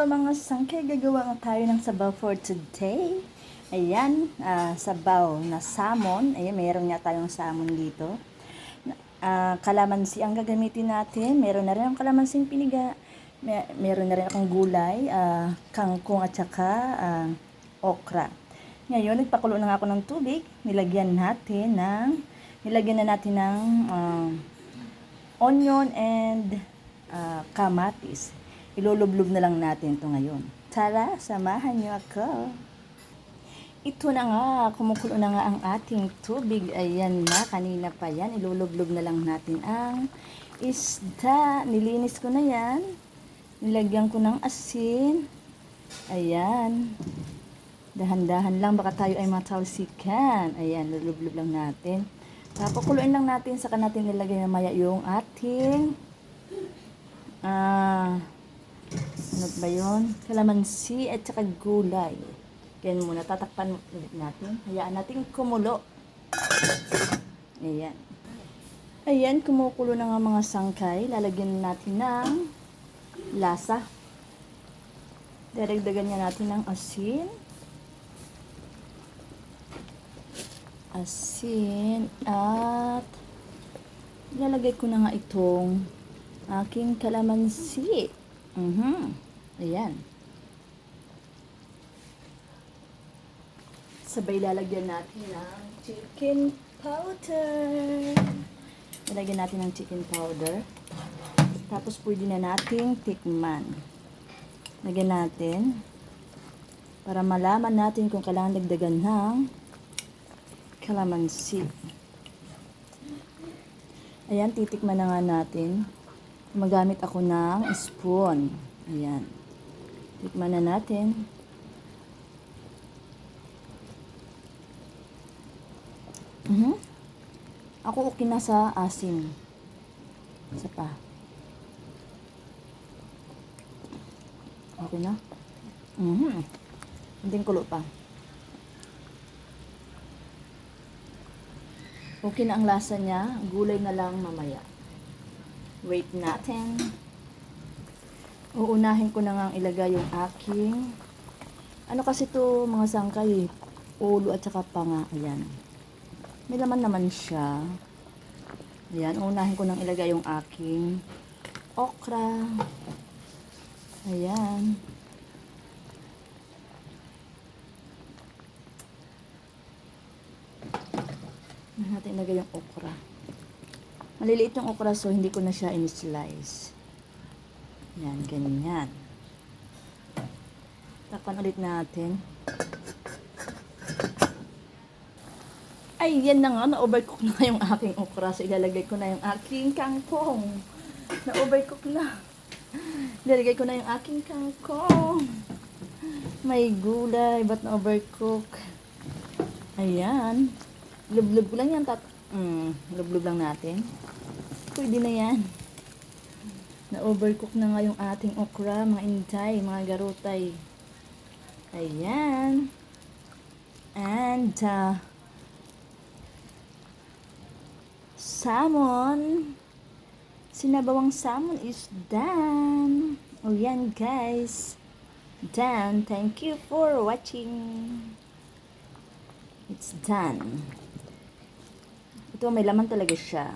Hello mga sangkay, gagawa nga tayo ng sabaw for today. Ayan, ah, sabaw na salmon. Ayan, meron nga tayong salmon dito. Ah, kalamansi ang gagamitin natin. Meron na rin ang kalamansing piniga. May, meron na rin akong gulay, ah, kangkong at saka ah, okra. Ngayon, nagpakulo na nga ako ng tubig. Nilagyan natin ng, nilagyan na natin ng ah, onion and ah, kamatis. Ilulublob na lang natin ito ngayon. Tara, samahan niyo ako. Ito na nga, kumukulo na nga ang ating tubig. Ayan na, kanina pa yan. Ilulublob na lang natin ang isda. Nilinis ko na yan. Nilagyan ko ng asin. Ayan. Dahan-dahan lang, baka tayo ay matalsikan. Ayan, lulublob lang natin. Papakuluin lang natin, saka natin nilagay na maya yung ating ah, ano ba yun? Kalamansi at saka gulay. Yan muna, tatakpan natin. Hayaan natin kumulo. Ayan. Ayan, kumukulo na nga mga sangkay. Lalagyan natin ng lasa. Daragdagan niya natin ng asin. Asin at ilalagay ko na nga itong aking kalamansi. Mhm. Ayan. Sabay lalagyan natin ng chicken powder. Lalagyan natin ng chicken powder. Tapos pwede na nating tikman. Lagyan natin para malaman natin kung kailangan dagdagan ng kalamansi. Ayan, titikman na nga natin. Magamit ako ng spoon. Ayan. Tikman na natin. Mhm. Ako okay na sa asin. Isa pa. Okay na? Mhm. Hindi kulo pa. Okay na ang lasa niya. Gulay na lang mamaya. Wait natin. Uunahin ko na nga ilagay yung aking ano kasi to mga sangkay ulo at saka panga. Ayan. May laman naman siya. Ayan. Uunahin ko nang ilagay yung aking okra. Ayan. Natin ilagay yung okra. Maliliit yung okra so hindi ko na siya in-slice. Yan, ganyan. Takpan ulit natin. Ay, yan na nga, na-overcook na yung aking okra. So, ilalagay ko na yung aking kangkong. Na-overcook na. Ilalagay ko na yung aking kangkong. May gulay, ba't na-overcook? Ayan. Lublub ko lang yan. Tat mm, lublub lang natin. Pwede na yan. Na-overcook na nga yung ating okra, mga intay, mga garutay. Ayan. And, uh, salmon. Sinabawang salmon is done. O yan, guys. Done. Thank you for watching. It's done. Ito, may laman talaga siya.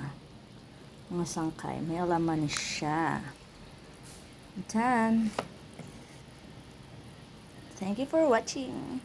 Mga sangkay. May laman siya. Done. Thank you for watching.